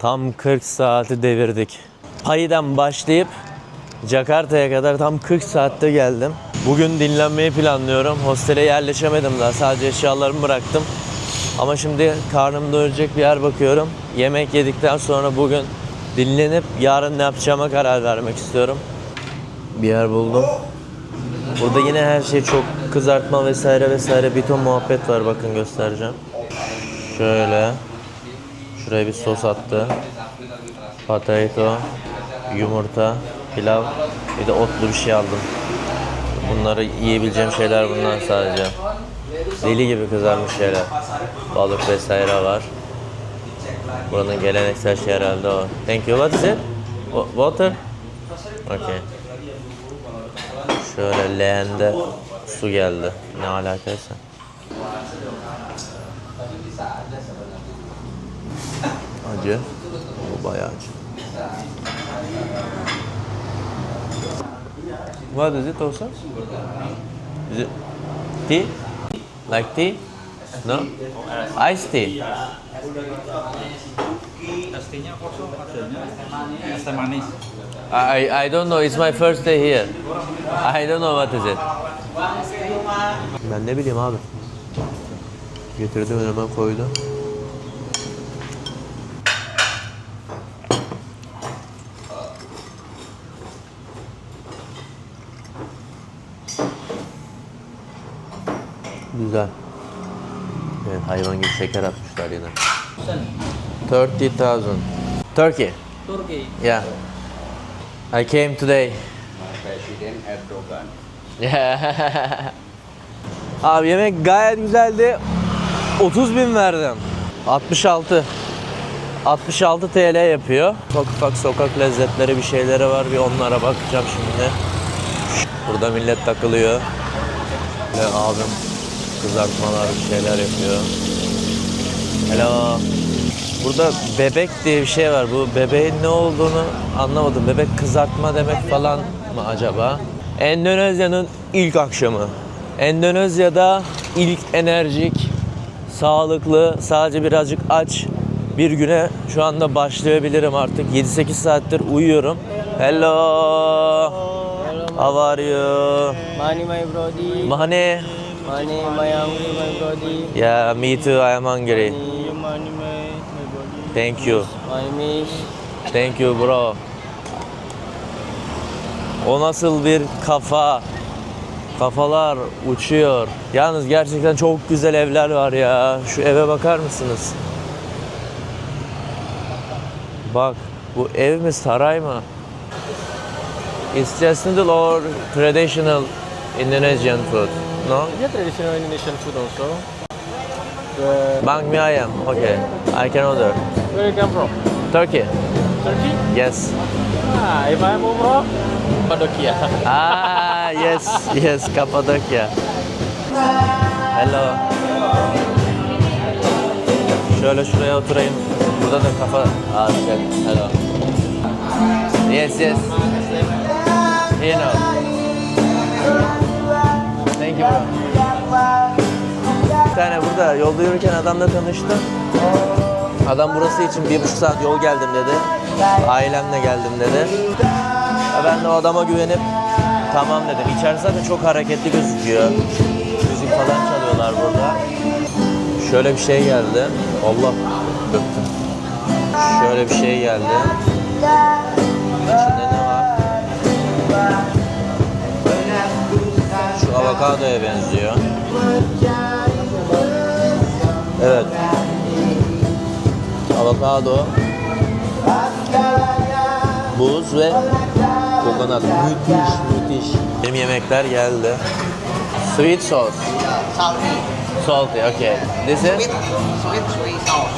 Tam 40 saati devirdik. Payiden başlayıp Jakarta'ya kadar tam 40 saatte geldim. Bugün dinlenmeyi planlıyorum. Hostele yerleşemedim daha. Sadece eşyalarımı bıraktım. Ama şimdi karnım doyuracak bir yer bakıyorum. Yemek yedikten sonra bugün dinlenip yarın ne yapacağıma karar vermek istiyorum. Bir yer buldum. Burada yine her şey çok kızartma vesaire vesaire bir ton muhabbet var bakın göstereceğim. Şöyle. Şuraya bir sos attı. Potato, yumurta, pilav, bir de otlu bir şey aldım. Bunları yiyebileceğim şeyler bunlar sadece. Deli gibi kızarmış şeyler. Balık vesaire var. Buranın geleneksel şey herhalde o. Thank you. What is it? Wa- Water? Okay. Şöyle leğende su geldi. Ne alakaysa. Acı. Bu bayağı acı. What is it also? Is it tea? Like tea? No? Iced tea? I, I don't know. It's my first day here. I don't know what is it. Ben ne bileyim abi. Getirdi önüme koydu. Güzel. Evet, hayvan gibi şeker atmışlar yine. 30,000. Turkey. Turki. Yeah. I came today. Presiden Erdogan. Yeah. Abi yemek gayet güzeldi. 30 bin verdim. 66. 66 TL yapıyor. Ufak ufak sokak lezzetleri bir şeyleri var. Bir onlara bakacağım şimdi. Burada millet takılıyor. Ve abim kızartmalar bir şeyler yapıyor. Hello. Burada bebek diye bir şey var. Bu bebeğin ne olduğunu anlamadım. Bebek kızartma demek falan mı acaba? Endonezya'nın ilk akşamı. Endonezya'da ilk enerjik, sağlıklı, sadece birazcık aç bir güne şu anda başlayabilirim artık. 7-8 saattir uyuyorum. Hello. How are you? Money, my brody. Money? Money, my hungry, my brody. Yeah, me too. I am hungry. Money, money, my, my brody. Thank you. Money, miss. Thank you bro. O nasıl bir kafa? Kafalar uçuyor. Yalnız gerçekten çok güzel evler var ya. Şu eve bakar mısınız? Bak bu ev mi saray mı? It's just or traditional Indonesian food. No? Yeah, traditional Indonesian food also. Bang mi ayam. Okay. I can order. Where you come from? Turkey. Turkey? Yes. Ah, if I'm umroh, Padokia. Ah, yes, yes, Kapadokya. Hello. Şöyle şuraya oturayım. Burada da kafa ağrıyacak. Hello. Yes, yes. Burada yolda yürürken adamla tanıştım. Adam burası için bir buçuk saat yol geldim dedi. Ailemle geldim dedi. Ben de o adama güvenip tamam dedim. İçerisi zaten çok hareketli gözüküyor. Müzik falan çalıyorlar burada. Şöyle bir şey geldi. Allah öptüm. Şöyle bir şey geldi. İçinde ne var? Şu avokadoya benziyor. Evet. Avokado, buz ve kokonat. Müthiş, müthiş. Benim yemekler geldi. Sweet sauce. Salty. Salty, okay. This is Sweet, sweet, sweet sauce.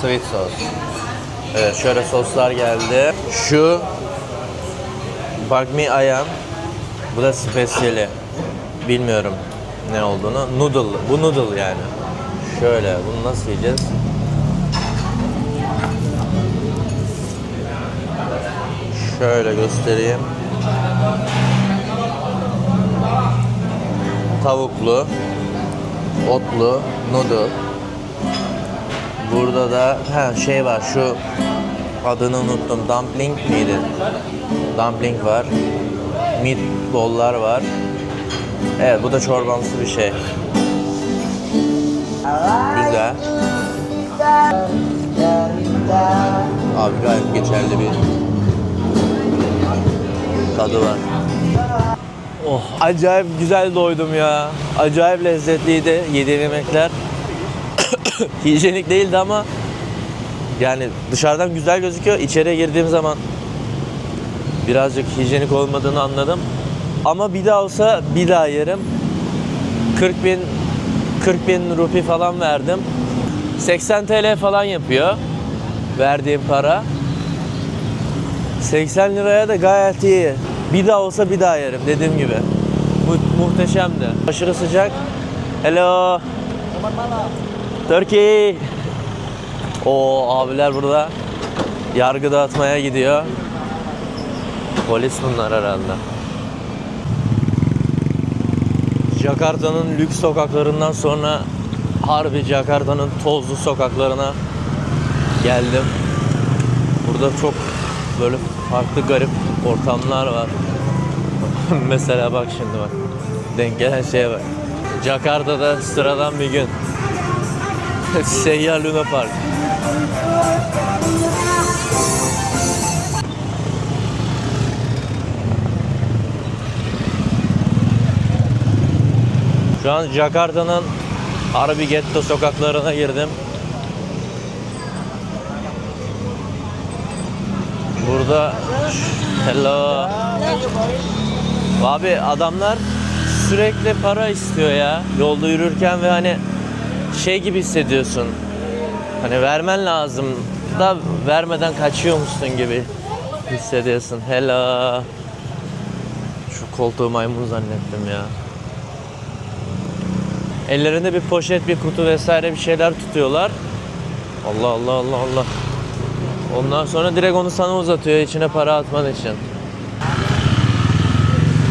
sweet sauce. Evet, şöyle soslar geldi. Şu bakmi ayam. Bu da spesiyeli. Bilmiyorum ne olduğunu. Noodle. Bu noodle yani. Şöyle, bunu nasıl yiyeceğiz? Şöyle göstereyim. Tavuklu, otlu, noodle. Burada da ha şey var şu adını unuttum. Dumpling miydi? Dumpling var. Meatball'lar var. Evet bu da çorbamsı bir şey. Güzel. Abi gayet geçerli bir tadı var. Oh, acayip güzel doydum ya. Acayip lezzetliydi yediğim yemekler. Hijyenik değildi ama yani dışarıdan güzel gözüküyor. İçeriye girdiğim zaman birazcık hijyenik olmadığını anladım. Ama bir daha olsa bir daha yerim. 40 bin 40 bin rupi falan verdim. 80 TL falan yapıyor verdiğim para. 80 liraya da gayet iyi. Bir daha olsa bir daha yerim dediğim gibi. Mu- muhteşemdi. Aşırı sıcak. Hello. Turkey. O abiler burada yargı dağıtmaya gidiyor. Polis bunlar herhalde. Jakarta'nın lüks sokaklarından sonra harbi Jakarta'nın tozlu sokaklarına geldim. Burada çok böyle farklı garip ortamlar var. Mesela bak şimdi bak. Denk gelen şeye bak. Jakarta'da sıradan bir gün. Seyyar Luna Park. Şu an Jakarta'nın harbi getto sokaklarına girdim. Burada hello. Abi adamlar sürekli para istiyor ya yolda yürürken ve hani şey gibi hissediyorsun. Hani vermen lazım da vermeden kaçıyormuşsun gibi hissediyorsun. Hello. Şu koltuğu maymun zannettim ya. Ellerinde bir poşet, bir kutu vesaire bir şeyler tutuyorlar. Allah Allah Allah Allah. Ondan sonra direkt onu sana uzatıyor içine para atman için.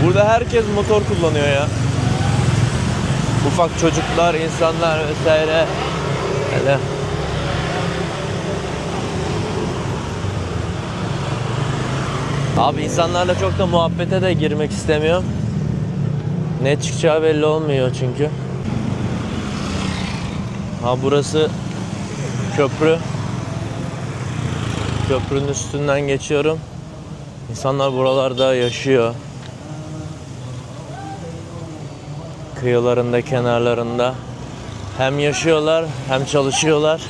Burada herkes motor kullanıyor ya. Ufak çocuklar, insanlar vesaire. Hele. Abi insanlarla çok da muhabbete de girmek istemiyorum. Ne çıkacağı belli olmuyor çünkü. Ha burası köprü. Köprünün üstünden geçiyorum. İnsanlar buralarda yaşıyor. Kıyılarında, kenarlarında. Hem yaşıyorlar, hem çalışıyorlar.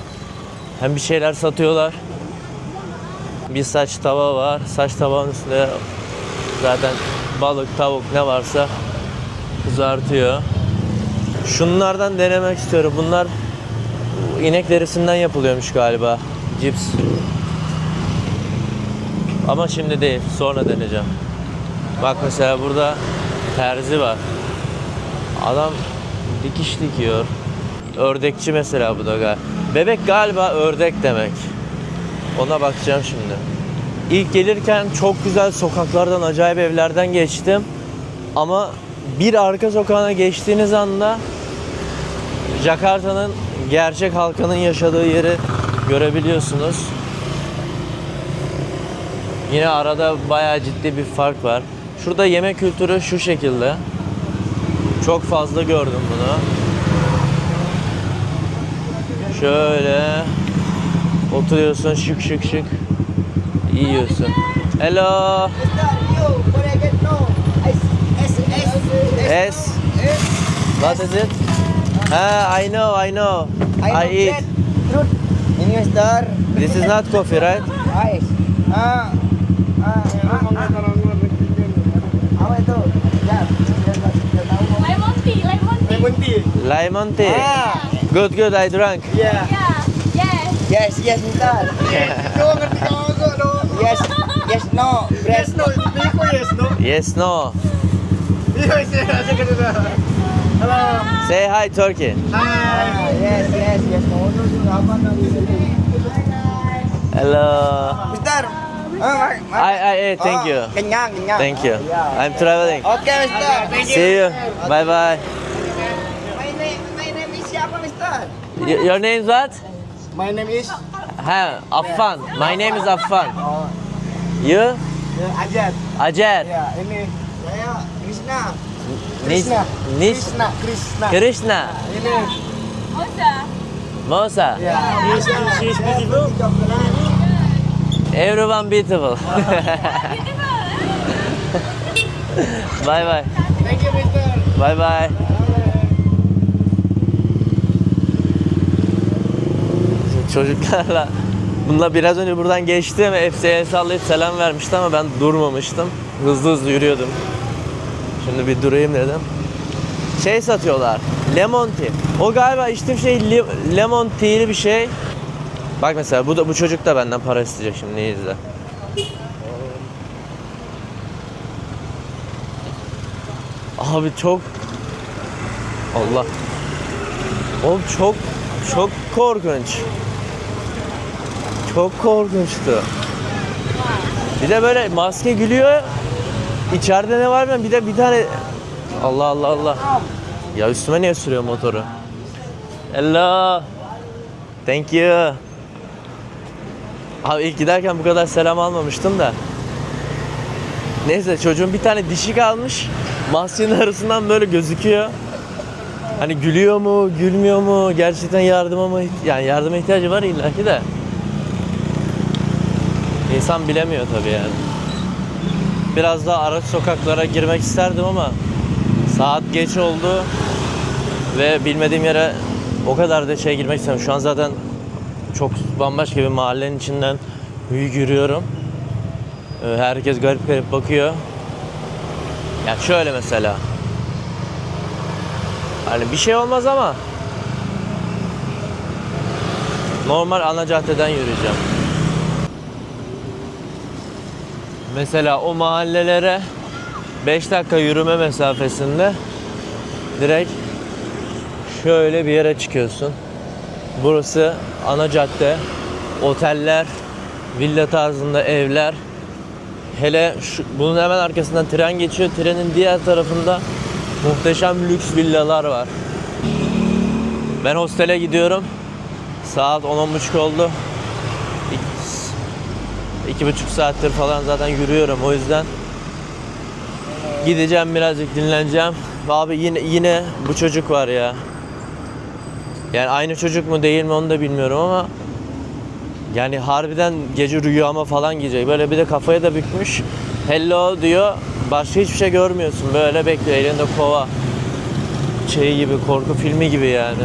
Hem bir şeyler satıyorlar. Bir saç tava var. Saç tavanın üstünde zaten balık, tavuk ne varsa kızartıyor. Şunlardan denemek istiyorum. Bunlar inek derisinden yapılıyormuş galiba. Cips. Ama şimdi değil. Sonra deneyeceğim. Bak mesela burada terzi var. Adam dikiş dikiyor. Ördekçi mesela bu da galiba. Bebek galiba ördek demek. Ona bakacağım şimdi. İlk gelirken çok güzel sokaklardan, acayip evlerden geçtim. Ama bir arka sokağına geçtiğiniz anda Jakarta'nın gerçek halkının yaşadığı yeri görebiliyorsunuz. Yine arada bayağı ciddi bir fark var. Şurada yemek kültürü şu şekilde. Çok fazla gördüm bunu. Şöyle oturuyorsun şık şık şık yiyorsun. Hello. S. What is it? Ah, I know, I know. I eat. Fruit. Ini Mister. This is not coffee, right? Ice. Ah. Ah. Apa itu? Ya. Tidak tahu. Lemon tea, lemon tea. Lemon tea. Lemon tea. Ah. Good, good. I drank. Ya. Yeah, yes. Yes, yes, Mister. Kau ngerti kau kok dong? Yes. Yes, no. Bread. Yes no, Biko yes no. Yes, no. Yes yes, aja kan udah. Halo. Say hi, Turkey. Ah, yes, yes, yes. Hello. Mister. Ah, I, I, eh, thank Oh, you. Kenyang, kenyang. Thank you. I'm traveling. Oke, Mister. See you. Bye bye. My name, my name is siapa, Mister? Y- Your name's what? My name is Ha, Affan. My name is Affan. Oh, You? Ajat. Acer. Ya, ini saya Krishna. Krishna. Nis, Krishna, Krishna. Krishna. Ini. Mosa. Mosa. Ya. She is beautiful. Everyone beautiful. bye bye. Thank you, Mister. Bye bye. Şimdi Çocuklarla Bununla biraz önce buradan geçti ve hepsi el sallayıp selam vermişti ama ben durmamıştım. Hızlı hızlı yürüyordum. Şimdi bir durayım dedim. Şey satıyorlar. Lemon tea. O galiba içtiğim şey li- lemon tea'li bir şey. Bak mesela bu da bu çocuk da benden para isteyecek şimdi izle. Abi çok Allah. Oğlum çok çok korkunç. Çok korkunçtu. Bir de böyle maske gülüyor. İçeride ne var bilmiyorum. Bir de bir tane Allah Allah Allah. Ya üstüme niye sürüyor motoru? Hello. Thank you. Abi ilk giderken bu kadar selam almamıştım da. Neyse çocuğun bir tane dişi kalmış. Maskenin arasından böyle gözüküyor. Hani gülüyor mu, gülmüyor mu? Gerçekten yardıma mı? Yani yardıma ihtiyacı var illaki de. İnsan bilemiyor tabii yani. Biraz daha araç sokaklara girmek isterdim ama saat geç oldu ve bilmediğim yere o kadar da şey girmek istemiyorum. Şu an zaten çok bambaşka bir mahallenin içinden yürüyorum. Ee, Herkes garip garip bakıyor. Ya şöyle mesela. Hani bir şey olmaz ama normal ana caddeden yürüyeceğim. Mesela o mahallelere 5 dakika yürüme mesafesinde direkt şöyle bir yere çıkıyorsun. Burası ana cadde, oteller, villa tarzında evler. Hele şu, bunun hemen arkasından tren geçiyor. Trenin diğer tarafında muhteşem lüks villalar var. Ben hostele gidiyorum. Saat 10-10.30 oldu. İki, iki buçuk saattir falan zaten yürüyorum o yüzden. Gideceğim birazcık dinleneceğim. Abi yine yine bu çocuk var ya. Yani aynı çocuk mu değil mi onu da bilmiyorum ama yani harbiden gece rüyama falan gidecek. Böyle bir de kafaya da bükmüş. Hello diyor. Başka hiçbir şey görmüyorsun. Böyle bekliyor elinde kova. Şey gibi korku filmi gibi yani.